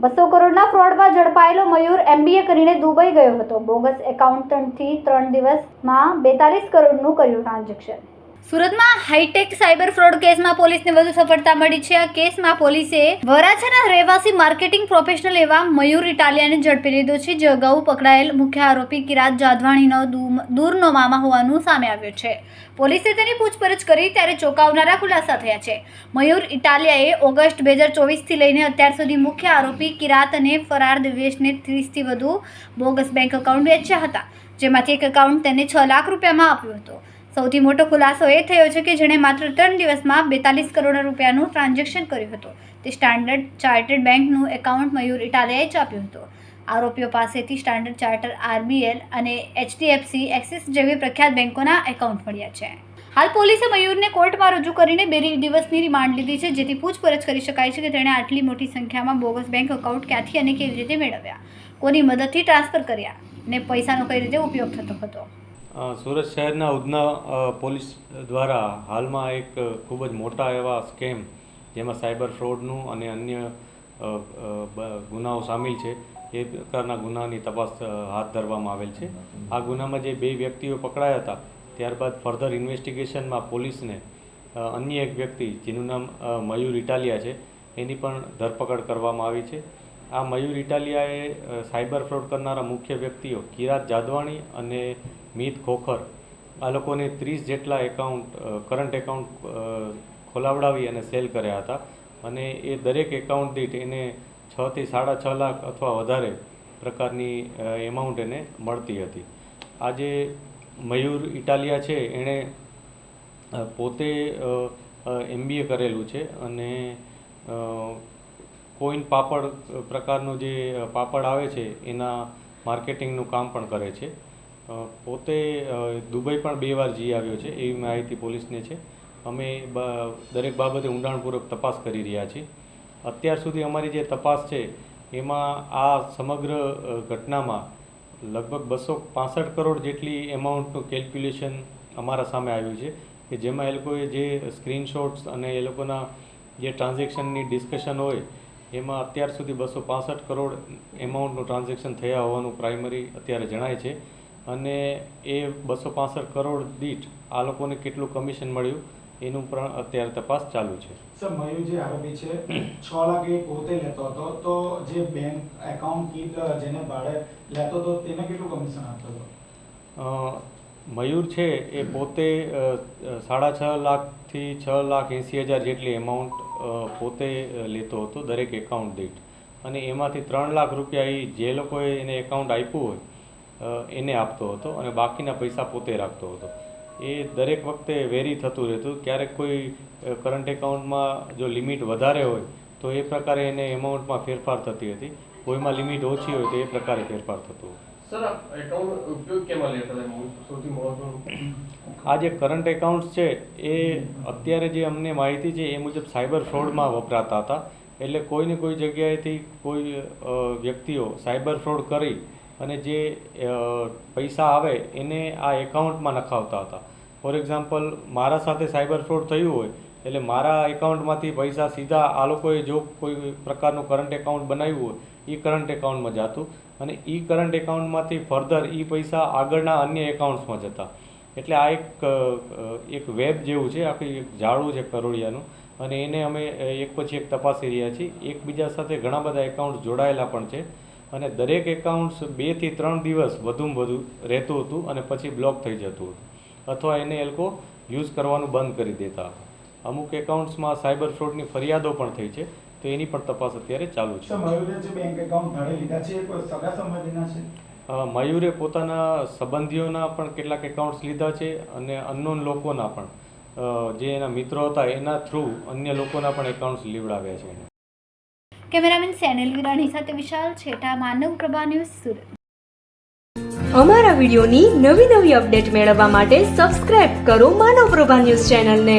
બસો કરોડના ફ્રોડમાં ઝડપાયેલો મયુર એમબીએ કરીને દુબઈ ગયો હતો. બોગસ એકાઉન્ટન્ટથી ત્રણ દિવસમાં બેતાલીસ કરોડનું કર્યું ટ્રાન્ઝેક્શન. સુરતમાં હાઈટેક સાયબર ફ્રોડ કેસમાં પોલીસને વધુ સફળતા મળી છે. આ કેસમાં પોલીસે વરાછાના રહેવાસી માર્કેટિંગ પ્રોફેશનલ એવા મયુર ઇટાલિયાને ઝડપી લીધો છે, જે અગાઉ પકડાયેલ મુખ્ય આરોપી કિરાત જાધવાણીનો દૂરનો મામા હોવાનું સામે આવ્યું છે. પોલીસે તેની પૂછપરછ કરી, ત્યારે ચોંકાવનારા ખુલાસા થયા છે. મયુર ઇટાલિયાએ ઓગસ્ટ બે હજાર ચોવીસથી લઈને અત્યાર સુધી મુખ્ય આરોપી કિરાત અને ફરાર દિવ્યેશને ત્રીસથી વધુ બોગસ બેંક એકાઉન્ટ વેચ્યા હતા, જેમાંથી એક એકાઉન્ટ તેને છ લાખ રૂપિયામાં આપ્યું હતું. સૌથી મોટો ખુલાસો એ થયો છે કે જેણે માત્ર ત્રણ દિવસમાં બેતાલીસ કરોડ રૂપિયાનું ટ્રાન્ઝેક્શન કર્યું હતું. તે સ્ટાન્ડર્ડ ચાર્ટર્ડ બેંકનું એકાઉન્ટ મયુર ઇટાલિયાએ જ આપ્યું હતું. આરોપીઓ પાસેથી સ્ટાન્ડર્ડ ચાર્ટર આરબીએલ અને એચડીએફસી એક્સિસ જેવી પ્રખ્યાત બેંકોના એકાઉન્ટ મળ્યા છે. હાલ પોલીસે મયુરને કોર્ટમાં રજૂ કરીને બે દિવસની રિમાન્ડ લીધી છે, જેથી પૂછપરછ કરી શકાય છે કે તેણે આટલી મોટી સંખ્યામાં બોગસ બેંક એકાઉન્ટ ક્યાંથી અને કેવી રીતે મેળવ્યા. કોની મદદથી ટ્રાન્સફર કર્યા ને પૈસાનો કઈ રીતે ઉપયોગ થતો હતો? સુરત શહેરના ઉધના પોલીસ દ્વારા હાલમાં એક ખૂબ જ મોટા એવા સ્કેમ જેમાં સાયબર ફ્રોડનું અને અન્ય ગુનાઓ સામેલ છે, એ પ્રકારના ગુનાની તપાસ હાથ ધરવામાં આવેલ છે. આ ગુનામાં જે બે વ્યક્તિઓ પકડાયા હતા, ત્યારબાદ ફર્ધર ઇન્વેસ્ટિગેશનમાં પોલીસને અન્ય એક વ્યક્તિ, જેનું નામ મયુર ઇટાલિયા છે, એની પણ ધરપકડ કરવામાં આવી છે. આ મયુર ઇટાલિયાએ સાયબર ફ્રોડ કરનારા મુખ્ય વ્યક્તિઓ કિરાત જાદવાણી અને મીત ખોખર, આ લોકોને ત્રીસ જેટલા એકાઉન્ટ કરંટ એકાઉન્ટ ખોલાવડાવી અને સેલ કર્યા હતા. અને એ દરેક એકાઉન્ટ દીઠ એને છથી સાડા છ લાખ અથવા વધારે પ્રકારની એમાઉન્ટ એને મળતી હતી. આજે મયુર ઇટાલિયા છે, એણે પોતે એમબીએ કરેલું છે અને કોઈન પાપડ પ્રકારનું જે પાપડ આવે છે, એના માર્કેટિંગનું કામ પણ કરે છે. પોતે દુબઈ પણ બે વાર જઈ આવ્યો છે, એવી માહિતી પોલીસને છે. અમે દરેક બાબતે ઊંડાણપૂર્વક તપાસ કરી રહ્યા છીએ. અત્યાર સુધી અમારી જે તપાસ છે, એમાં આ સમગ્ર ઘટનામાં લગભગ બસો પાસઠ કરોડ જેટલી એમાઉન્ટનું કેલ્ક્યુલેશન અમારા સામે આવ્યું છે, કે જેમાં એ લોકોએ જે સ્ક્રીનશોટ્સ અને એ લોકોના જે ટ્રાન્ઝેક્શનની ડિસ્કશન હોય એમાં અત્યાર સુધી બસો પાસઠ કરોડ એમાઉન્ટનું ટ્રાન્ઝેક્શન થયા હોવાનું પ્રાઇમરી અત્યારે જણાય છે. અને એ બસો પાસઠ કરોડ દીઠ આ લોકોને કેટલું કમિશન મળ્યું એનું પણ અત્યારે તપાસ ચાલુ છે. સર મયુર જે આરોપી છે છ લાખ એ પોતે લેતો હતો. તો જે બેંક એકાઉન્ટ કીટ જેને ભાડે લેતો હતો તેને કેટલું કમિશન આપતો હતો? મયુર છે એ પોતે સાડા છ લાખથી છ લાખ એંસી હજાર જેટલી એમાઉન્ટ પોતે લેતો હતો દરેક એકાઉન્ટ દીઠ અને એમાંથી ત્રણ લાખ રૂપિયા એ જે લોકોએ એને એકાઉન્ટ આપ્યું હોય એને આપતો હતો અને બાકીના પૈસા પોતે રાખતો હતો. એ દરેક વખતે વેરી થતું રહેતું. ક્યારેક કોઈ કરંટ એકાઉન્ટમાં જો લિમિટ વધારે હોય, તો એ પ્રકારે એને એમાઉન્ટમાં ફેરફાર થતી હતી. કોઈમાં લિમિટ ઓછી હોય તો એ પ્રકારે ફેરફાર થતો હતો. સર આ એકાઉન્ટ જે કરંટ એકાઉન્ટ્સ છે, એ અત્યારે જે અમને માહિતી છે, એ મુજબ સાયબર ફ્રોડમાં વપરાતા હતા. એટલે કોઈને કોઈ જગ્યાએથી કોઈ વ્યક્તિઓ સાયબર ફ્રોડ કરી અને જે પૈસા આવે, એને આ એકાઉન્ટમાં નખાવતા હતા. ફોર એક્ઝામ્પલ મારા સાથે સાયબર ફ્રોડ થયું હોય, એટલે મારા એકાઉન્ટમાંથી પૈસા સીધા આ લોકોએ જો કોઈ પ્રકારનું કરંટ એકાઉન્ટ બનાવ્યું હોય, એ કરંટ એકાઉન્ટમાં જતું. અને એ કરંટ એકાઉન્ટમાંથી ફર્ધર એ પૈસા આગળના અન્ય એકાઉન્ટ્સમાં જતા. એટલે આ એક એક વેબ જેવું છે, આખી એક જાળું છે કરોડિયાનું. અને એને અમે એક પછી એક તપાસી રહ્યા છીએ. એકબીજા સાથે ઘણા બધા એકાઉન્ટ્સ જોડાયેલા પણ છે. અને દરેક એકાઉન્ટ્સ બેથી ત્રણ દિવસ વધુમાં વધુ રહેતું હતું અને પછી બ્લોક થઈ જતું હતું. અથવા એને એ લોકો યુઝ કરવાનું બંધ કરી દેતા હતા. અમુક એકાઉન્ટ્સમાં સાયબર ફ્રોડની ફરિયાદો પણ થઈ છે. તો એની પણ તપાસ અત્યારે ચાલુ છે. મયુરે જે બેંક એકાઉન્ટ ભાડે લીધા છે એ કોઈ સગા સંબંધીના છે? મયુરે પોતાના સંબંધીઓના પણ કેટલાક એકાઉન્ટ્સ લીધા છે અને અનનોન લોકોના પણ. જે એના મિત્રો હતા એના થ્રુ અન્ય લોકોના પણ એકાઉન્ટ્સ લીવડાવ્યા છે કેમેરામેન સેનિલ વિરાણી સાથે વિશાલ છેટા માનવ પ્રભા ન્યૂઝ સુરત. અમારા વિડીયોની નવી નવી અપડેટ મેળવવા માટે સબસ્ક્રાઇબ કરો માનવ પ્રભા ન્યૂઝ ચેનલને.